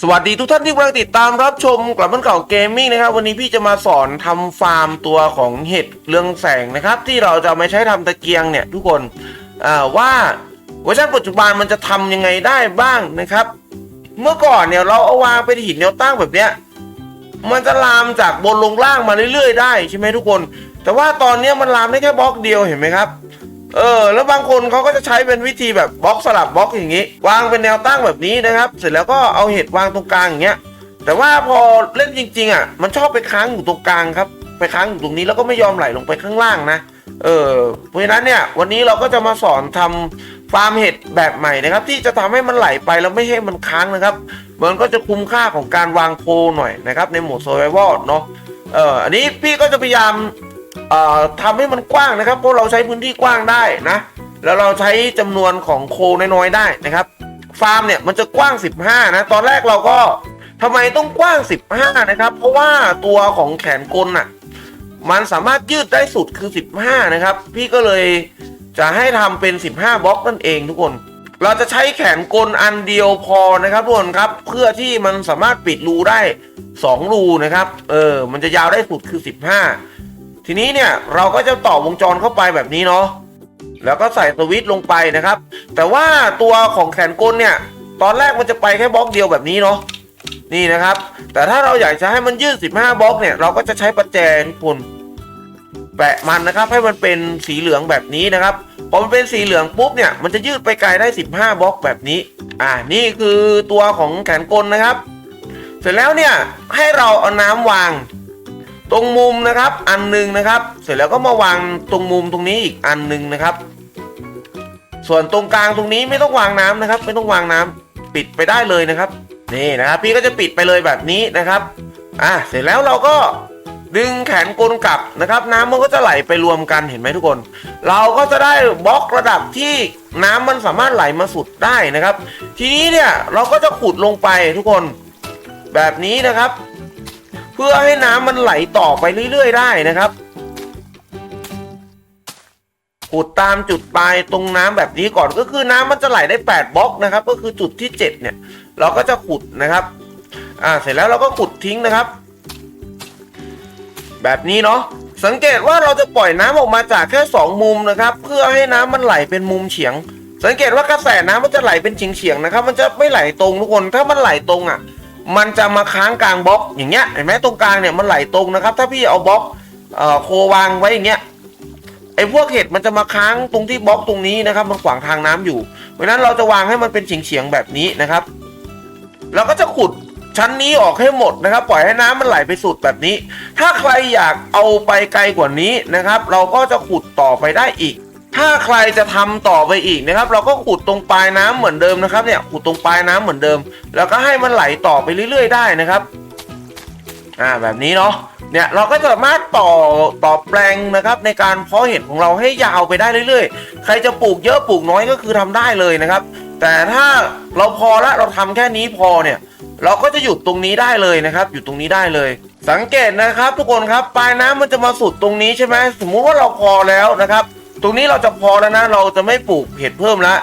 สวัสดีทุกท่านที่กำลังติดตามรับชมกลับมันเก่าเกมมิ่งนะครับ วันนี้พี่จะมาสอนทำฟาร์มตัวของเห็ดเรืองแสงนะครับ ที่เราจะเอามาใช้ทำตะเกียงเนี่ย ทุกคนว่าเวอร์ชันปัจจุบันมันจะทำยังไงได้บ้างนะครับ เมื่อก่อนเนี่ยเราเอาวางเป็นหินแนวตั้งแบบเนี้ยมันจะลามจากบนลงล่างมาเรื่อยๆ ได้ใช่ไหมทุกคน แต่ว่าตอนเนี้ยมันลามได้แค่บล็อกเดียวเห็นไหมครับ เออ แล้วบางคนเขาก็จะใช้เป็นวิธีแบบบล็อกสลับบล็อกอย่างนี้ วางเป็นแนวตั้งแบบนี้นะครับ เสร็จแล้วก็เอาเห็ดวางตรงกลางอย่างเงี้ย แต่ว่าพอเล่นจริง ๆ อะ มันชอบไปค้างอยู่ตรงกลางครับ ไปค้างอยู่ตรงนี้แล้วก็ไม่ยอมไหลลงไปข้างล่างนะ เออ เพราะฉะนั้นเนี่ยวันนี้เราก็จะมาสอนทำฟาร์มเห็ดแบบใหม่นะครับ ที่จะทำให้มันไหลไปแล้วไม่ให้มันค้างนะครับ มันก็จะคุ้มค่าของการวางโพลหน่อยนะครับในโหมด survival เนาะ เอออันนี้พี่ก็จะพยายาม ทำให้มันกว้างนะครับ เพราะเราใช้พื้นที่กว้างได้นะ แล้วเราใช้จำนวนของโคน้อยๆได้นะครับ ฟาร์มเนี่ยมันจะกว้าง 15 นะ ตอนแรกเราก็ทำไมต้องกว้าง 15 นะครับ เพราะว่าตัวของแขนกลน่ะมันสามารถยืดได้สุดคือ 15 นะครับ พี่ก็เลยจะให้ทำเป็น 15 บล็อกนั่นเองทุกคน เราจะใช้แขนกลอันเดียวพอนะครับทุกคนครับ เพื่อที่มันสามารถปิดรูได้ 2 รูนะครับ เออ มันจะยาวได้สุดคือ 15 ทีนี้เนี่ยเราก็จะต่อวงจรเข้าไปแบบนี้เนาะแล้วก็ใส่สวิตช์ลงไปนะครับ แต่ว่าตัวของแขนกลเนี่ยตอนแรกมันจะไปแค่บล็อกเดียวแบบนี้เนาะนี่นะครับ แต่ถ้าเราอยากจะให้มันยืด 15 บล็อกเนี่ยเราก็จะใช้ประแจทุกคนแปะมันนะครับให้มันเป็นสีเหลืองแบบนี้นะครับพอมันเป็นสีเหลืองปุ๊บเนี่ยมันจะยืดไปไกลได้ 15 บล็อกแบบนี้ อ่านี่คือตัวของแขนกลนะครับ เสร็จแล้วเนี่ยให้เราเอาน้ำวาง ตรงมุมนะครับอันหนึงนะครับ เสร็จแล้วก็มาวางตรงมุมตรงนี้อีกอันหนึงนะครับ ส่วนตรงกลางตรงนี้ไม่ต้องวางน้ำนะครับ ไม่ต้องวางน้ำปิดไปได้เลยนะครับ นี่นะครับ พี่ก็จะปิดไปเลยแบบนี้นะครับอะเสร็จแล้วเราก็ดึงแขนกลกลับนะครับ น้ำมันก็จะไหลไปรวมกันเห็นไหมทุกคน เราก็จะได้บล็อกระดับที่น้ำมันสามารถไหลมาสุดได้นะครับ ทีนี้เนี่ยเราก็จะขุดลงไปทุกคน แบบนี้นะครับ เพื่อให้น้ำมันไหลต่อไปเรื่อยๆ ได้นะครับขุดตามจุดปลายตรงน้ำแบบนี้ก่อนก็คือน้ำมันจะไหลได้ 8บล็อกนะครับ ก็คือจุดที่ 7 เนี่ย เราก็จะขุดนะครับ อ่าเสร็จแล้วเราก็ขุดทิ้งนะครับ แบบนี้เนาะสังเกตว่าเราจะปล่อยน้ำออกมาจากแค่ 2 มุมนะครับ เพื่อให้น้ำมันไหลเป็นมุมเฉียง สังเกตว่ากระแสน้ำมันจะไหลเป็นเฉียงๆนะครับ มันจะไม่ไหลตรงทุกคนถ้ามันไหลตรงอะ มันจะมาค้างกลางบล็อกอย่างเงี้ยเห็นไหมตรงกลางเนี่ยมันไหลตรงนะครับ ถ้าพี่เอาบล็อกโควางไว้อย่างเงี้ยไอ้พวกเห็ดมันจะมาค้างตรงที่บล็อกตรงนี้นะครับ มันขวางทางน้ำอยู่ เพราะฉะนั้นเราจะวางให้มันเป็นเฉียงๆแบบนี้นะครับเราก็จะขุดชั้นนี้ออกให้หมดนะครับ ปล่อยให้น้ำมันไหลไปสุดแบบนี้ ถ้าใครอยากเอาไปไกลกว่านี้นะครับ เราก็จะขุดต่อไปได้อีก ถ้าใครจะทำต่อไปอีกนะครับ เราก็ขุดตรงปลายน้ำเหมือนเดิมนะครับเนี่ยขุดตรงปลายน้ำเหมือนเดิม แล้วก็ให้มันไหลต่อไปเรื่อย ๆ ได้นะครับอ่าแบบนี้เนาะเนี่ยเราก็สามารถต่อต่อแปลงนะครับในการเพาะเห็ดของเราให้ยาวไปได้เรื่อยๆ ใครจะปลูกเยอะปลูกน้อยก็คือทำได้เลยนะครับ แต่ถ้าเราพอละเราทำแค่นี้พอเนี่ยเราก็จะหยุดตรงนี้ได้เลยนะครับอยู่ตรงนี้ได้เลย สังเกตนะครับ ทุกคนครับปลายน้ำมันจะมาสุดตรงนี้ใช่ไหมสมมุติว่าเราพอแล้วนะครับ ตรงนี้เราจะพอแล้วนะ เราจะไม่ปลูกเห็ดเพิ่มละ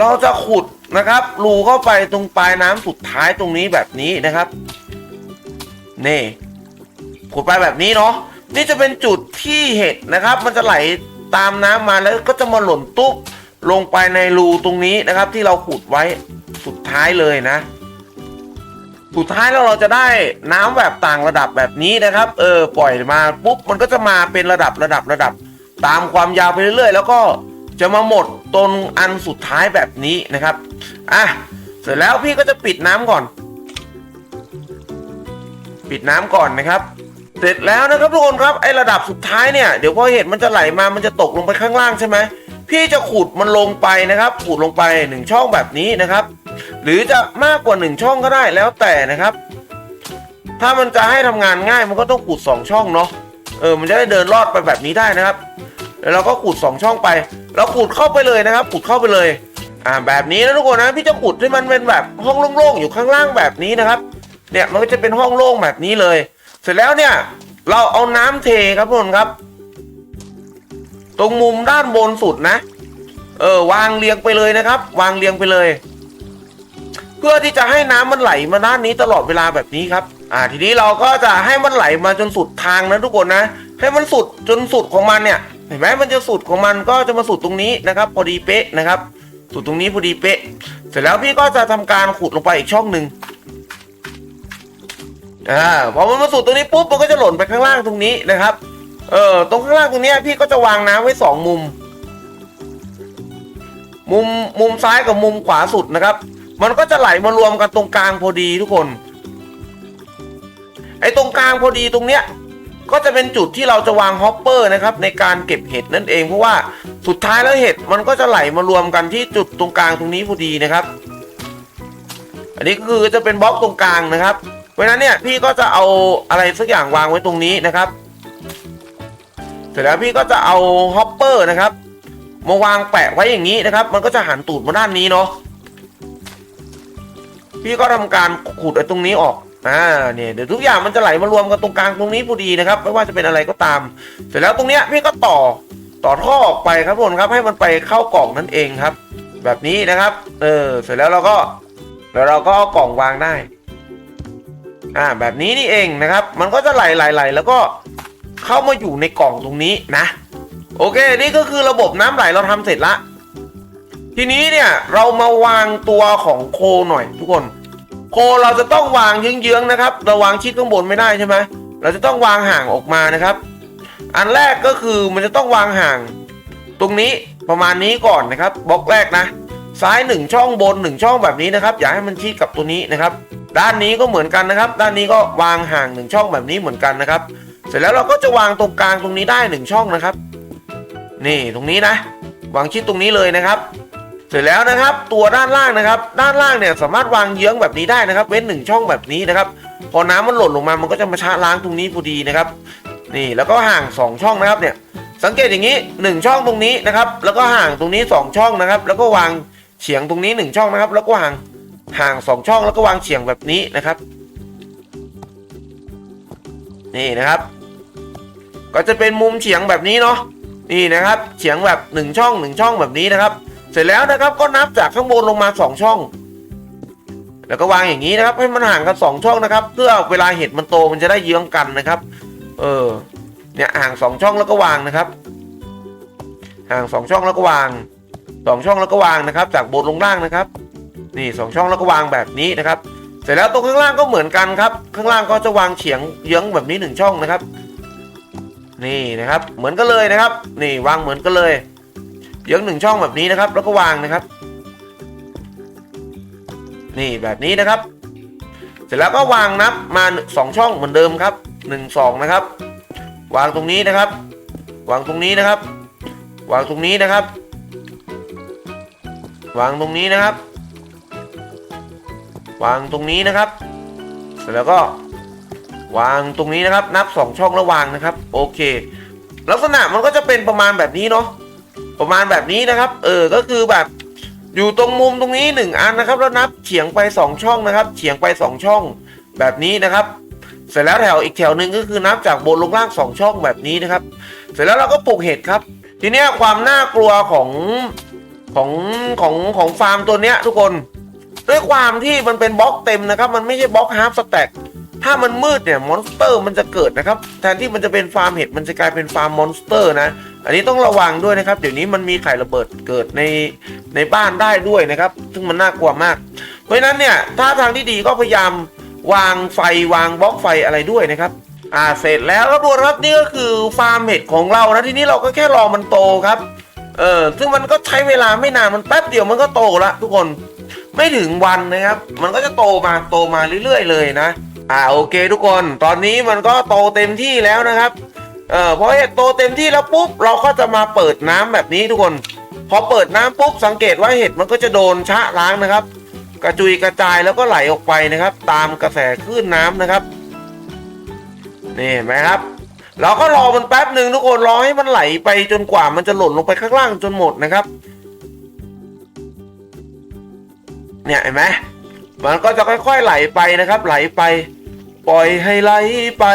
เราจะขุดนะครับรูเข้าไปตรงปลายน้ำสุดท้ายตรงนี้แบบนี้นะครับนี่ขุดไปแบบนี้เนาะนี่จะเป็นจุดที่เห็ดนะครับ มันจะไหลตามน้ำมาแล้วก็จะมาหล่นตุ๊บลงไปในรูตรงนี้นะครับ ที่เราขุดไว้สุดท้ายเลยนะ สุดท้ายแล้วเราจะได้น้ำแบบต่างระดับแบบนี้นะครับ เออปล่อยมาปุ๊บมันก็จะมาเป็นระดับระดับระดับ ตามความยาวไปเรื่อยๆ แล้วก็จะมาหมดตรงอันสุดท้ายแบบนี้นะครับ อะ เสร็จแล้วพี่ก็จะปิดน้ำก่อน ปิดน้ำก่อนนะครับ เสร็จแล้วนะครับทุกคนครับไอระดับสุดท้ายเนี่ยเดี๋ยวพอเห็ดมันจะไหลมามันจะตกลงไปข้างล่างใช่ไหมพี่จะขุดมันลงไปนะครับขุดลงไปหนึ่งช่องแบบนี้นะครับ หรือจะมากกว่าหนึ่งช่องก็ได้แล้วแต่นะครับ ถ้ามันจะให้ทำงานง่ายมันก็ต้องขุดสองช่องเนาะเออมันจะได้เดินรอดไปแบบนี้ได้นะครับ แล้วเราก็ขุดสองช่องไป เราขุดเข้าไปเลยนะครับ ขุดเข้าไปเลย อ่าแบบนี้นะทุกคนนะพี่จะขุดให้มันเป็นแบบห้องโล่งๆอยู่ข้างล่างแบบนี้นะครับ เนี่ยมันก็จะเป็นห้องโล่งแบบนี้เลย เสร็จแล้วเนี่ยเราเอาน้ำเทครับทุกคนครับ ตรงมุมด้านบนสุดนะ เออวางเรียงไปเลยนะครับ วางเรียงไปเลย เพื่อที่จะให้น้ำมันไหลมาด้านนี้ตลอดเวลาแบบนี้ครับ อ่าทีนี้เราก็จะให้มันไหลมาจนสุดทางนะทุกคนนะ ให้มันสุดจนสุดของมันเนี่ย ห็นไหมมันจะสุดของมันก็จะมาสุดตรงนี้นะครับ พอดีเป๊ะนะครับ สุดตรงนี้พอดีเป๊ะ เสร็จแล้วพี่ก็จะทำการขุดลงไปอีกช่องหนึ่งอ่าพอมันมาสุดตรงนี้ปุ๊บมันก็จะหล่นไปข้างล่างตรงนี้นะครับ เออตรงข้างล่างตรงเนี้ยพี่ก็จะวางน้ำไว้สองมุม มุมมุมซ้ายกับมุมขวาสุดนะครับ มันก็จะไหลมารวมกันตรงกลางพอดีทุกคนไอ้ตรงกลางพอดีตรงเนี้ย ก็จะเป็นจุดที่เราจะวางฮอปเปอร์นะครับในการเก็บเห็ดนั่นเองเพราะว่าสุดท้ายแล้วเห็ดมันก็จะไหลมารวมกันที่จุดตรงกลางตรงนี้พอดีนะครับ อันนี้ก็คือจะเป็นบล็อกตรงกลางนะครับ เพราะนั้นเนี่ยพี่ก็จะเอาอะไรสักอย่างวางไว้ตรงนี้นะครับ เสร็จแล้วพี่ก็จะเอาฮอปเปอร์นะครับมาวางแปะไว้อย่างนี้นะครับ มันก็จะหันตูดมาด้านนี้เนาะพี่ก็ทำการขูดไอ้ตรงนี้ออก อ่าเนี่ยเดี๋ยวทุกอย่างมันจะไหลมารวมกันตรงกลางตรงนี้พอดีนะครับ ไม่ว่าจะเป็นอะไรก็ตาม เสร็จแล้วตรงเนี้ยพี่ก็ต่อต่อท่อออกไปครับทุกคนครับให้มันไปเข้ากล่องนั่นเองครับ แบบนี้นะครับเออเสร็จแล้วเราก็แล้วเราก็เอากล่องวางได้อ่าแบบนี้นี่เองนะครับ มันก็จะไหลไหลไหลแล้วก็เข้ามาอยู่ในกล่องตรงนี้นะ โอเคนี่ก็คือระบบน้ำไหลเราทำเสร็จละทีนี้เนี่ยเรามาวางตัวของโคหน่อยทุกคน โคเราจะต้องวางเยื้องๆนะครับ เราวางชิดข้างบนไม่ได้ใช่ไหมเราจะต้องวางห่างออกมานะครับ อันแรกก็คือมันจะต้องวางห่าง ตรงนี้ประมาณนี้ก่อนนะครับบล็อกแรกนะ ซ้ายหนึ่งช่องบนหนึ่งช่องแบบนี้นะครับ อย่าให้มันชิดกับตัวนี้นะครับ ด้านนี้ก็เหมือนกันนะครับ ด้านนี้ก็วางห่างหนึ่งช่องแบบนี้เหมือนกันนะครับ เสร็จแล้วเราก็จะวางตรงกลางตรงนี้ได้หนึ่งช่องนะครับ นี่ตรงนี้นะ วางชิดตรงนี้เลยนะครับ เสร็จแล้วนะครับตัวด้านล่างนะครับ ด้านล่างเนี่ยสามารถวางเยื้องแบบนี้ได้นะครับ เว้นหนึ่งช่องแบบนี้นะครับ พอน้ำมันหล่นลงมามันก็จะมาชะล้างตรงนี้พอดีนะครับ นี่แล้วก็ห่างสองช่องนะครับเนี่ยสังเกตอย่างนี้หนึ่งช่องตรงนี้นะครับ แล้วก็ห่างตรงนี้สองช่องนะครับ แล้วก็วางเฉียงตรงนี้หนึ่งช่องนะครับ แล้วก็ห่างห่างสองช่องแล้วก็วางเฉียงแบบนี้นะครับ นี่นะครับ ก็จะเป็นมุมเฉียงแบบนี้เนาะนี่นะครับเฉียงแบบหนึ่งช่องหนึ่งช่องแบบนี้นะครับ เสร็จแล้วนะครับก็นับจากข้างบนลงมาสองช่อง แล้วก็วางอย่างนี้นะครับ ให้มันห่างกันสองช่องนะครับ เพื่อเวลาเห็ดมันโตมันจะได้เยื้องกันนะครับ เออเนี่ยห่างสองช่องแล้วก็วางนะครับ ห่างสองช่องแล้วก็วางสองช่องแล้วก็วางนะครับ จากบนลงล่างนะครับ นี่สองช่องแล้วก็วางแบบนี้นะครับ เสร็จแล้วตรงข้างล่างก็เหมือนกันครับ ข้างล่างก็จะวางเฉียงเยื้องแบบนี้หนึ่งช่องนะครับ นี่นะครับ เหมือนกันเลยนะครับ นี่วางเหมือนกันเลย เยื้องหนึ่งช่องแบบนี้นะครับ แล้วก็วางนะครับ นี่แบบนี้นะครับ เสร็จแล้วก็วางนับมาสองช่องเหมือนเดิมครับหนึ่งสองนะครับ วางตรงนี้นะครับ วางตรงนี้นะครับ วางตรงนี้นะครับ วางตรงนี้นะครับ วางตรงนี้นะครับ เสร็จแล้วก็วางตรงนี้นะครับ นับสองช่องแล้ววางนะครับ โอเค ลักษณะมันก็จะเป็นประมาณแบบนี้เนาะ ประมาณแบบนี้นะครับ เออก็คือแบบอยู่ตรงมุมตรงนี้หนึ่งอันนะครับ แล้วนับเฉียงไปสองช่องนะครับ เฉียงไปสองช่องแบบนี้นะครับ เสร็จแล้วแถวอีกแถวหนึ่งก็คือนับจากบนลงล่างสองช่องแบบนี้นะครับ เสร็จแล้วเราก็ปลูกเห็ดครับ ทีนี้ความน่ากลัวของของของของฟาร์มตัวเนี้ยทุกคนด้วยความที่มันเป็นบล็อกเต็มนะครับ มันไม่ใช่บล็อกฮาร์ฟสแต็กถ้ามันมืดเนี่ยมอนสเตอร์มันจะเกิดนะครับ แทนที่มันจะเป็นฟาร์มเห็ดมันจะกลายเป็นฟาร์มมอนสเตอร์นะ อันนี้ต้องระวังด้วยนะครับ เดี๋ยวนี้มันมีไข่ระเบิดเกิดในในบ้านได้ด้วยนะครับ ซึ่งมันน่ากลัวมาก เพราะฉะนั้นเนี่ยถ้าทางที่ดีก็พยายามวางไฟวางบล็อกไฟอะไรด้วยนะครับ อ่าเสร็จแล้วครับทุกคนครับนี่ก็คือฟาร์มเห็ดของเรานะทีนี้เราก็แค่รอมันโตครับเออซึ่งมันก็ใช้เวลาไม่นานมันแป๊บเดียวมันก็โตละทุกคนไม่ถึงวันนะครับ มันก็จะโตมาโตมาเรื่อยๆ เลยนะ อ่าโอเคทุกคน ตอนนี้มันก็โตเต็มที่แล้วนะครับ เออพอเห็ดโตเต็มที่แล้วปุ๊บเราก็จะมาเปิดน้ำแบบนี้ทุกคน พอเปิดน้ำปุ๊บสังเกตว่าเห็ดมันก็จะโดนชะล้างนะครับ กระจุยกระจายแล้วก็ไหลออกไปนะครับ ตามกระแสคลื่นน้ำนะครับนี่เห็นไหมครับ เราก็รอมันแป๊บหนึ่งทุกคนรอให้มันไหลไปจนกว่ามันจะหล่นลงไปข้างล่างจนหมดนะครับ เนี่ยเห็นไหมมันก็จะค่อยๆไหลไปนะครับ ไหลไป ปล่อยให้ไหลไป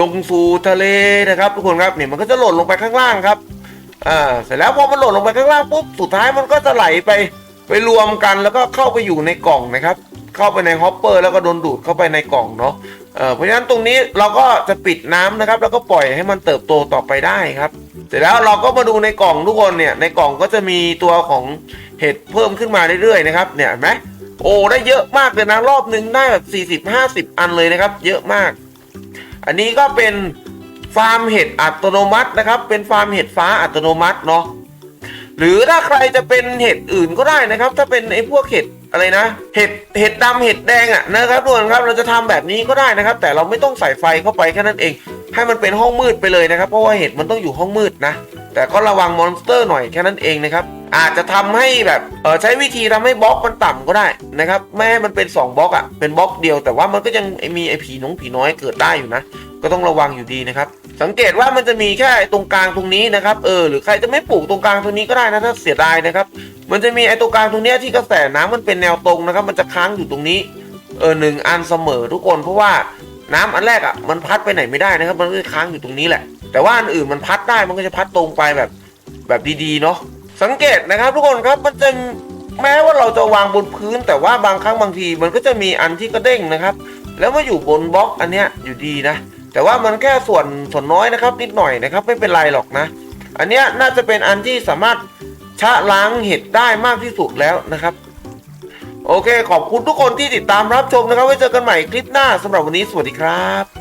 ลงสู่ทะเลนะครับทุกคนครับเนี่ยมันก็จะหล่นลงไปข้างล่างครับอ่าเสร็จแล้วพอมันหล่นลงไปข้างล่างปุ๊บสุดท้ายมันก็จะไหลไปไปรวมกันแล้วก็เข้าไปอยู่ในกล่องนะครับ เข้าไปในฮอปเปอร์แล้วก็โดนดูดเข้าไปในกล่องเนาะเออเพราะฉะนั้นตรงนี้เราก็จะปิดน้ำนะครับ แล้วก็ปล่อยให้มันเติบโตต่อไปได้ครับ เสร็จแล้วเราก็มาดูในกล่องทุกคนเนี่ยในกล่องก็จะมีตัวของเห็ดเพิ่มขึ้นมาเรื่อยๆนะครับเนี่ยเห็นไหมโอ้ได้เยอะมากเลยนะรอบหนึ่งได้แบบ40-50 อันเลยนะครับ เยอะมาก อันนี้ก็เป็นฟาร์มเห็ดอัตโนมัตินะครับ เป็นฟาร์มเห็ดฟ้าอัตโนมัติเนาะหรือถ้าใครจะเป็นเห็ดอื่นก็ได้นะครับ ถ้าเป็นไอ้พวกเห็ดอะไรนะ เห็ดเห็ดดำเห็ดแดงอะนะครับทุกคนครับเราจะทำแบบนี้ก็ได้นะครับ แต่เราไม่ต้องใส่ไฟเข้าไปแค่นั้นเอง ให้มันเป็นห้องมืดไปเลยนะครับ เพราะว่าเห็ดมันต้องอยู่ห้องมืดนะแต่ก็ระวังมอนสเตอร์หน่อยแค่นั้นเองนะครับ อาจจะทำให้แบบเออใช้วิธีทำให้บล็อกมันต่ำก็ได้นะครับไม่ให้มันเป็น 2บล็อกอะ่ะเป็นบล็อกเดียว แต่ว่ามันก็ยังมีไอ้ผีน้องผีน้อยเกิดได้อยู่นะ ก็ต้องระวังอยู่ดีนะครับ สังเกตว่ามันจะมีแค่ตรงกลางตรงนี้นะครับเออหรือใครจะไม่ปลูกตรงกลางตรงนี้ก็ได้นะถ้าเสียดายนะครับ มันจะมีไอ้ตรงกลางตรงนี้ที่กระแสน้ำมันเป็นแนวตรงนะครับ มันจะค้างอยู่ตรงนี้เออหนึ่งอันเสมอทุกคนเพราะว่าน้ำอันแรกอะมันพัดไปไหนไม่ได้นะครับ มันก็ค้างอยู่ตรงนี้แหละ แต่ว่าอันอื่นมันพัดได้มันก็จะพัดตรงไปแบบแบบดีๆเนาะ สังเกตนะครับทุกคนครับมันจะแม้ว่าเราจะวางบนพื้น แต่ว่าบางครั้งบางทีมันก็จะมีอันที่กระเด้งนะครับ แล้วมาอยู่บนบล็อกอันเนี้ยอยู่ดีนะ แต่ว่ามันแค่ส่วนส่วนน้อยนะครับ นิดหน่อยนะครับไม่เป็นไรหรอกนะ อันเนี้ยน่าจะเป็นอันที่สามารถชะล้างเห็ดได้มากที่สุดแล้วนะครับ โอเค ขอบคุณทุกคนที่ติดตามรับชมนะครับ ไว้เจอกันใหม่คลิปหน้าสำหรับวันนี้สวัสดีครับ